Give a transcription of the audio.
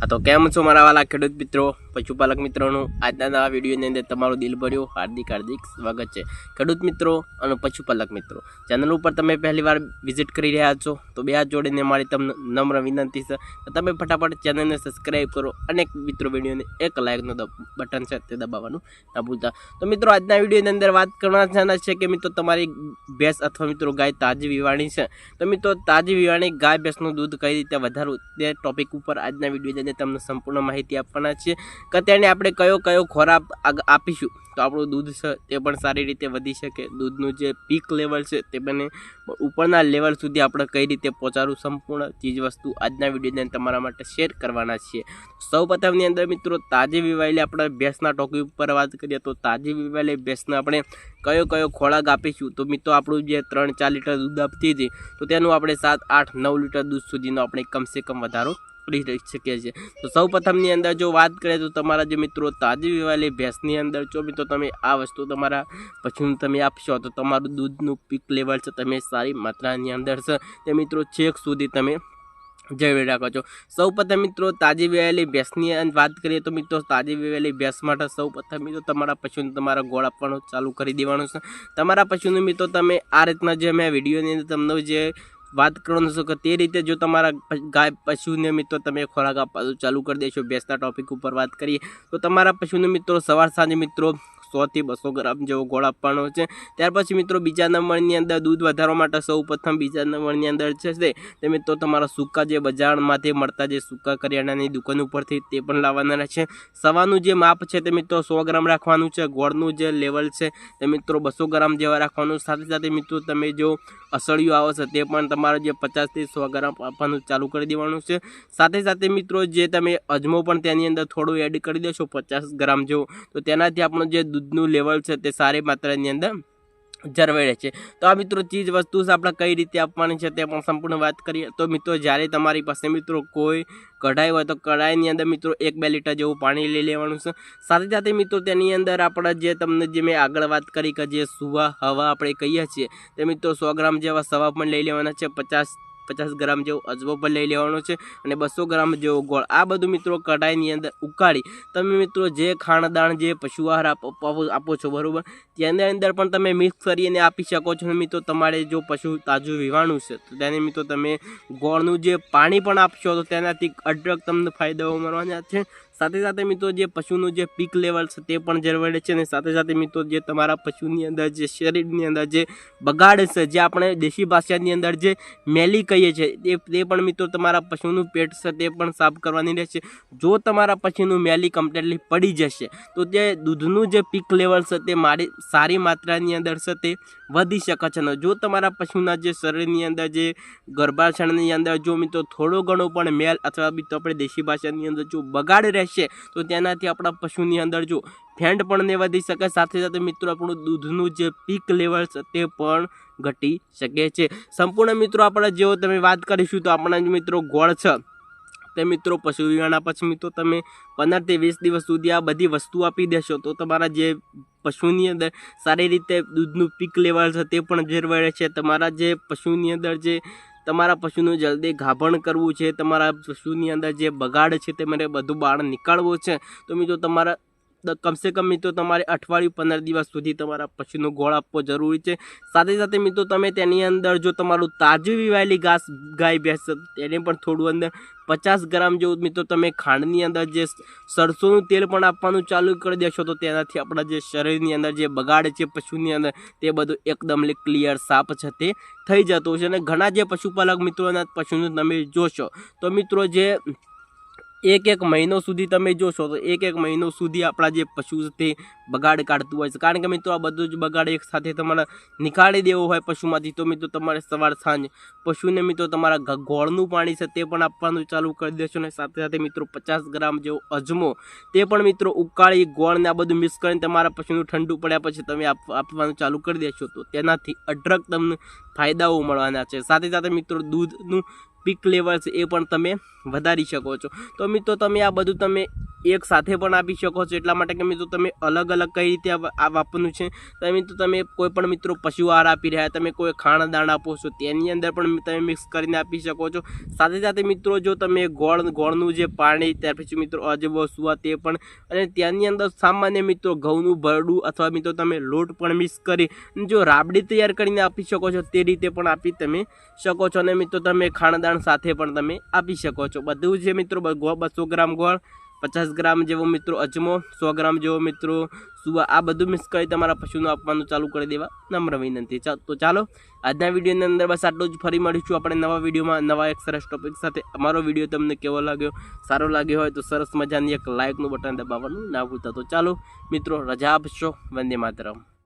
હા તો કેમ છો મારા વાલા ખેડૂત મિત્રો? પશુપાલક મિત્રોનું, આજના નવા વિડીયોની અંદર તમારું દિલ ભર્યું હાર્દિક હાર્દિક સ્વાગત છે. ખેડૂત મિત્રો અને પશુપાલક મિત્રો, ચેનલ ઉપર તમે પહેલી વાર વિઝિટ કરી રહ્યા છો, તો બે હાથ જોડીને મારી તમને નમ્ર વિનંતી છે તમે ફટાફટ ચેનલને સબસ્ક્રાઈબ કરો અને મિત્રો વિડીયોને એક લાઇકનું બટન છે તે દબાવવાનું ના ભૂલતા. તો મિત્રો, આજના વિડીયોની અંદર વાત કરવાના છે કે મિત્રો, તમારી ભેંસ અથવા મિત્રો ગાય તાજી વિવાણી છે. તો મિત્રો, તાજી વિવાણી ગાય ભેંસનું દૂધ કઈ રીતે વધારવું તે ટોપિક ઉપર આજના વિડીયોની અંદર તમને સંપૂર્ણ માહિતી આપવાના છીએ. કે તેને આપણે કયો કયો ખોરાક આપીશું. તો આપણું દૂધ છે, તે પણ સારી રીતે વધી શકે. દૂધનું જે પીક લેવલ છે, તે બને ઉપરના લેવલ સુધી આપણે કઈ રીતે પહોંચાડવું સંપૂર્ણ ચીજ વસ્તુ આજના વિડીયોને તમારા માટે શેર કરવાના છીએ. સૌ પ્રથમની અંદર મિત્રો, તાજી વિવાયેલી આપણે ભેંસના ટોકી ઉપર વાત કરીએ તો તાજી વિવાયેલી ભેંસને આપણે કયો કયો ખોરાક આપીશું? તો મિત્રો, આપણું જે ત્રણ ચાર લીટર દૂધ આપતી હતી, તો તેનું આપણે સાત, આઠ, નવ લીટર દૂધ સુધીનો આપણે કમસે કમ વધારો કરી શકે છીએ તો સૌ પ્રથમની અંદર જો વાત કરીએ તો તમારા જે મિત્રો તાજી વિવાયેલી ભેંસની અંદર જો મિત્રો, તમે આ વસ્તુ તમારા પશુને તમે આપશો તો તમારું દૂધનું પીક લેવલ છે, તમે સારી માત્રાની અંદર છે. તે મિત્રો છેક સુધી તમે જળવી રાખો છો. સૌ પ્રથમ મિત્રો તાજી વેવેલી ભેંસની વાત કરીએ તો મિત્રો તાજી વેવેલી ભેંસ માટે સૌ પ્રથમ મિત્રો તમારા પશુને તમારા ગોળ આપવાનું ચાલુ કરી દેવાનું છે. તમારા પશુને મિત્રો તમે આ રીતના જે મેં વિડીયોની અંદર તમને જે વાત કરવાનું છે કે તે રીતે જો તમારા ગાય પશુને મિત્રો તમે ખોરાક આપવાનું ચાલુ કરી દેશો. ભેંસના ટોપિક ઉપર વાત કરીએ તો તમારા પશુને મિત્રો સવાર સાંજે મિત્રો સોથી બસો ગ્રામ જેવો ગોળ આપવાનો છે. ત્યાર પછી મિત્રો બીજા નંબરની અંદર દૂધ વધારવા માટે સૌ પ્રથમ બીજા નંબરની અંદર છે તે મિત્રો તમારા સૂકા જે બજારમાંથી મળતા જે સૂકા કરિયાણાની દુકાન ઉપરથી તે પણ લાવવાના છે. સવાનું જે માપ છે તે મિત્રો સો ગ્રામ રાખવાનું છે. ગોળનું જે લેવલ છે તે મિત્રો બસો ગ્રામ જેવા રાખવાનું. સાથે સાથે મિત્રો તમે જો અસળિયું આવશે તે પણ તમારે જે પચાસથી સો ગ્રામ આપવાનું ચાલુ કરી દેવાનું છે. સાથે સાથે મિત્રો જે તમે અજમો પણ તેની અંદર થોડું એડ કરી દેશો, પચાસ ગ્રામ જેવો. તો તેનાથી આપણું જે દૂધનું લેવલ છે તે સારી માત્રાની અંદર રહે છે. તો આ મિત્રો ચીજ વસ્તુ આપણે કઈ રીતે આપવાની છે તે પણ સંપૂર્ણ વાત કરીએ. તો મિત્રો જ્યારે તમારી પાસે મિત્રો કોઈ કઢાઈ હોય તો કઢાઈની અંદર મિત્રો એક બે લીટર જેવું પાણી લઈ લેવાનું છે. સાથે સાથે મિત્રો તેની અંદર આપણે જે તમને જે મેં આગળ વાત કરી કે જે સુવા, હવા આપણે કહીએ છીએ તે મિત્રો સો ગ્રામ જેવા સવા પણ લઈ લેવાના છે. પચાસ પચાસ ગ્રામ જેવો અજવો પણ લઈ લેવાનો છે અને બસો ગ્રામ જેવો ગોળ. આ બધું મિત્રો કઢાઈની અંદર ઉકાળી તમે મિત્રો જે ખાણદાણ, જે પશુ આહાર આપો છો, બરાબર? તેની અંદર પણ તમે મિક્સ કરીને આપી શકો છો મિત્રો તમારે જો પશુ તાજું વિવાણું છે, તો તેને મિત્રો તમે ગોળનું જે પાણી પણ આપશો, તો તેનાથી અઢળક તમને ફાયદાઓ મળવાના છે. સાથે સાથે મિત્રો જે પશુનું જે પીક લેવલ છે તે પણ જળવાડે છે અને સાથે સાથે મિત્રો જે તમારા પશુની અંદર જે શરીરની અંદર જે બગાડ છે, જે આપણે દેશી ભાષાની અંદર જે મેલી કહીએ છીએ તે પણ મિત્રો તમારા પશુનું પેટ છે તે પણ સાફ કરવાની રહેશે. જો તમારા પશુનું મેલી કમ્પ્લીટલી પડી જશે, તો તે દૂધનું જે પીક લેવલ છે તે મારી, સારી માત્રાની અંદર છે તે વધી શકે છે. અને જો તમારા પશુના જે શરીરની અંદર જે ગર્ભાશયની અંદર જો મિત્રો થોડો ઘણો પણ મેલ અથવા મિત્રો આપણે દેશી ભાષાની અંદર જો બગાડ રહેશે, તો તેનાથી આપણા પશુની અંદર જો ફેન્ટ પણ નહીં વધી શકે. સાથે સાથે મિત્રો આપણું દૂધનું જે પીક લેવલ છે તે પણ ઘટી શકે છે. સંપૂર્ણ મિત્રો આપણે જેવો તમે વાત કરીશું તો આપણા મિત્રો ગોળ છે. તે મિત્રો પશુ વિવાના પછી મિત્રો, તમે પંદરથી વીસ દિવસ સુધી આ બધી વસ્તુ આપી દેશો. તો તમારા જે પશુની અંદર સારી રીતે દૂધનું પીક લેવલ છે, તે પણ જળવાઈ છે. તમારા જે પશુની અંદર જે તમારા પશુનું જલ્દી ગાભણ કરવું છે, તમારા પશુની અંદર જે બગાડ છે, તે મારે બધું બહાર નીકાળવું છે. તો મિત્રો, તમારા કમસે કમ મિત્રો તમારે અઠવાડિયું પંદર દિવસ સુધી તમારા પશુનો ગોળ આપવો જરૂરી છે. સાથે સાથે મિત્રો તમે તેની અંદર જો તમારું તાજું વિવાયેલી ઘાસ ગાય ભેંસ તેને પણ થોડું અંદર પચાસ ગ્રામ જેવું મિત્રો તમે ખાંડની અંદર જે સરસોનું તેલ પણ આપવાનું ચાલુ કરી દેશો, તો તેનાથી આપણા જે શરીરની અંદર જે બગાડ છે પશુની અંદર, તે બધું એકદમ ક્લિયર સાફ છે, તે થઈ જતું છે અને ઘણા જે પશુપાલક મિત્રોના પશુનું તમે જોશો, તો મિત્રો જે એક એક મહિનો સુધી તમે જોશો તો એક એક મહિનો સુધી આપણા જે પશુ તે બગાડ કાઢતું હોય છે. કારણ કે મિત્રો આ બધું જ બગાડ એક સાથે તમારે નીકાળી દેવો હોય પશુમાંથી, તો મિત્રો તમારે સવાર સાંજ પશુને મિત્રો તમારા ગોળનું પાણી છે તે પણ આપવાનું ચાલુ કરી દેશો અને સાથે સાથે મિત્રો પચાસ ગ્રામ જેવો અજમો તે પણ મિત્રો ઉકાળી, ગોળને આ બધું મિક્સ કરીને તમારા પશુનું ઠંડુ પડ્યા પછી તમે આપ- આપવાનું ચાલુ કરી દેશો તો તેનાથી અઢળક તમને ફાયદાઓ મળવાના છે. સાથે સાથે મિત્રો દૂધનું પીક લેવલ છે એ પણ તમે વધારી શકો છો. તો મિત્રો, તમે આ બધું તમે એક સાથે પણ આપી શકો છો. એટલા માટે કે મિત્રો તમે અલગ અલગ કઈ રીતે આ વાપરવાનું છે. તો મિત્રો તમે કોઈ પણ મિત્રો પશુ આહાર આપી રહ્યા તમે કોઈ ખાણ દાણ આપો છો, તેની અંદર પણ તમે મિક્સ કરીને આપી શકો છો. સાથે સાથે મિત્રો જો તમે ગોળ, ગોળનું જે પાણી, ત્યાર પછી મિત્રો અજબો, સુવા તે પણ અને ત્યાંની અંદર સામાન્ય મિત્રો ઘઉંનું ભરડું અથવા મિત્રો તમે લોટ પણ મિક્સ કરી જો રાબડી તૈયાર કરીને આપી શકો છો, તે રીતે પણ આપી તમે શકો છો. અને મિત્રો તમે ખાણદાણ સાથે પણ તમે આપી શકો છો. બધું જે મિત્રો બસો ગ્રામ ગોળ. પચાસ ગ્રામ જેવો મિત્રો અજમો, સો ગ્રામ જેવો મિત્રો સુવા, આ બધું મિક્સ કરી તમારા પશુનું આપવાનું ચાલુ કરી દેવા નમ્ર વિનંતી. તો ચાલો, આજના વિડીયોની અંદર બસ આટલું જ. ફરી મળીશું આપણે નવા વિડીયોમાં, નવા એક સરસ ટોપિક સાથે. અમારો વીડિયો તમને કેવો લાગ્યો? સારો લાગ્યો હોય તો સરસ મજાની એક લાઇકનું બટન દબાવવાનું ના ભૂલતા. તો ચાલો, મિત્રો, રજા આપશો. વંદે માતરમ.